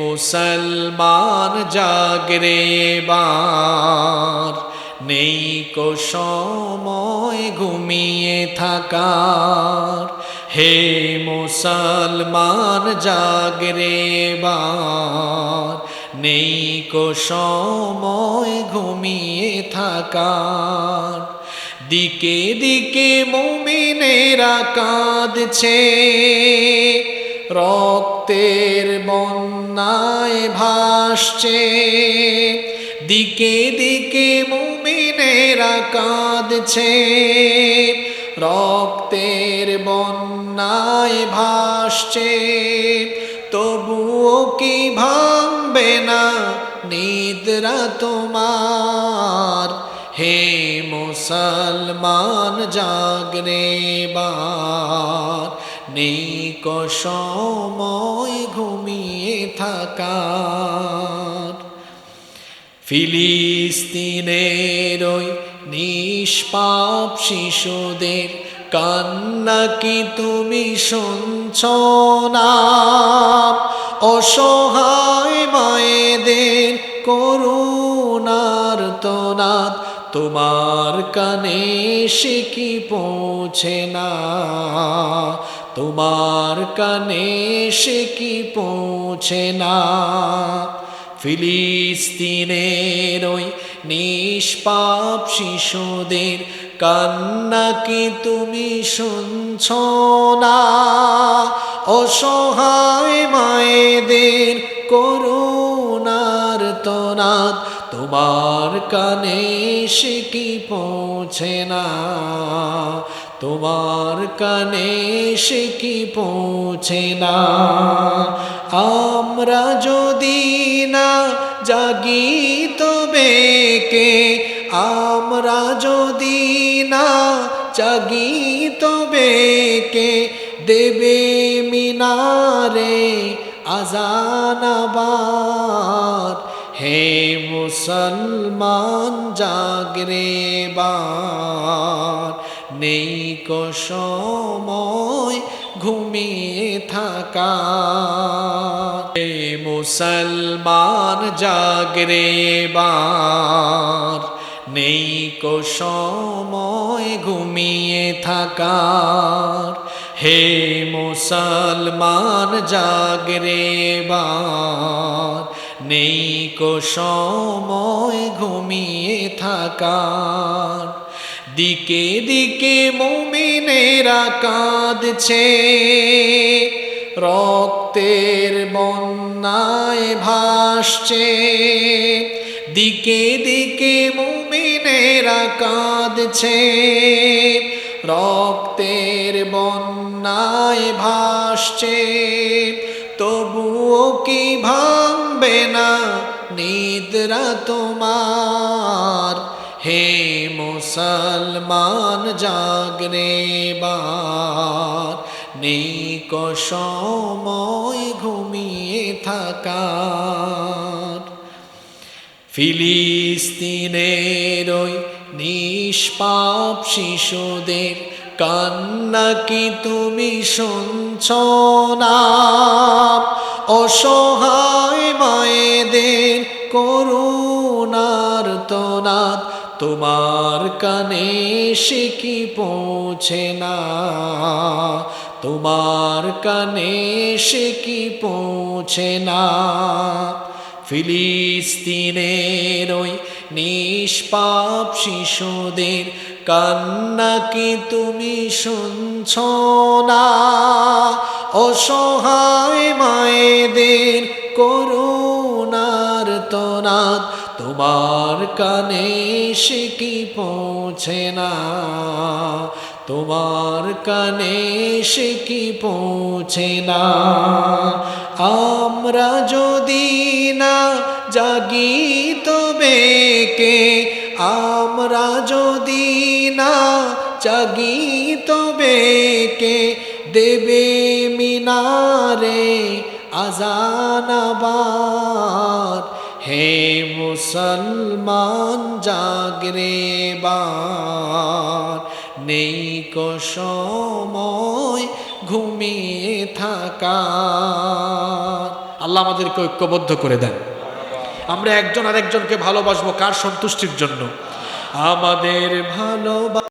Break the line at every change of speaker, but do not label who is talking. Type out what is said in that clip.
মুসলমান জাগরে বার, নেই কো সময় ঘুমিয়ে থাকার। হে মুসলমান জাগরে বার, নেই কো সময় ঘুমিয়ে থাকার। দিকে দিকে মুমিনেরা কাঁদছে রক্তের বন্যায় ভাসছে। দিকে দিকে মুমিনেরা কাঁদছে। রক্তের বন্যায় ভাসছে। তবুও কি ভাঙবে না নিদ্রা তোমার? হে মুসলমান, জাগরে বার। নেই ক সময় ঘুমিয়ে থাকার। ফিলিস্তিনের ওই নিষ্পাপ শিশুদের কান্না কি তুমি শুনছ না? অসহায় মায়েদের করুণার তোনাদ তোমার কানে সে কি পৌঁছে না? তোমার কানে সে কি পৌঁছে না? ফিলিস্তিনের ওই নিষ্পাপ শিশুদের কান্না কি তুমি শুনছ না? অসহায় মায়েদের করুণার তনাদ তোমার কানে সে কি পৌঁছে না? তোমার কানে সে কি পৌঁছে না? আমরা যদি না জাগি, তবে কে? আমরা যদি না জাগি, তবে কে? দেবে মিনারে আজানাবার হে মুসলমান, জাগরে বার। নেই সময় ঘুমিয়ে থাকা। হে মুসলমান জাগরে বার নেই সময় ঘুমিয়ে থাকার। হে মুসলমান জাগরে বার নেই সময় ঘুমিয়ে থাকার। দিকে দিকে মুমিনেরা কাঁদছে। রক্তের বন্যায় ভাসছে। দিকে দিকে মুমিনেরা কাঁদছে। রক্তের বন্যায় ভাসছে। তবুও কি ভাঙবে না নিদ্রা তোমার? মুসলমান জাগরে বার নেই সময় ঘুমিয়ে থাকার। ফিলিস্তিনের ওই নিষ্পাপ শিশুদের কান্না কি তুমি শুনছ না? অসহায় মায়েদের করুণার তোনাদ তোমার কানে সে পৌঁছে না? তোমার কানে সে পৌঁছে না? ফিলিস্তিনের ওই নিষ্পাপ শিশুদের কান্না কি তুমি শুনছ না? অসহায় মায়েদের করুণার তনাদ তোমার কানে সে কি পৌঁছে না? তোমার কানে সে কি পৌঁছে না? আমরা যদি না জাগি, তবে কে? আমরা যদি না জাগি, তবে কে? দেবে মিনারে আজানাবার হে মুসলমান, জাগরে বার। নেই কো ঘুমিয়ে থাকা আল্লাহ আমাদেরকে ঐক্যবদ্ধ করে দেন। আমরা একজন আরেকজনকে ভালোবাসবো কার সন্তুষ্টির জন্য? আমাদের ভালোবাসা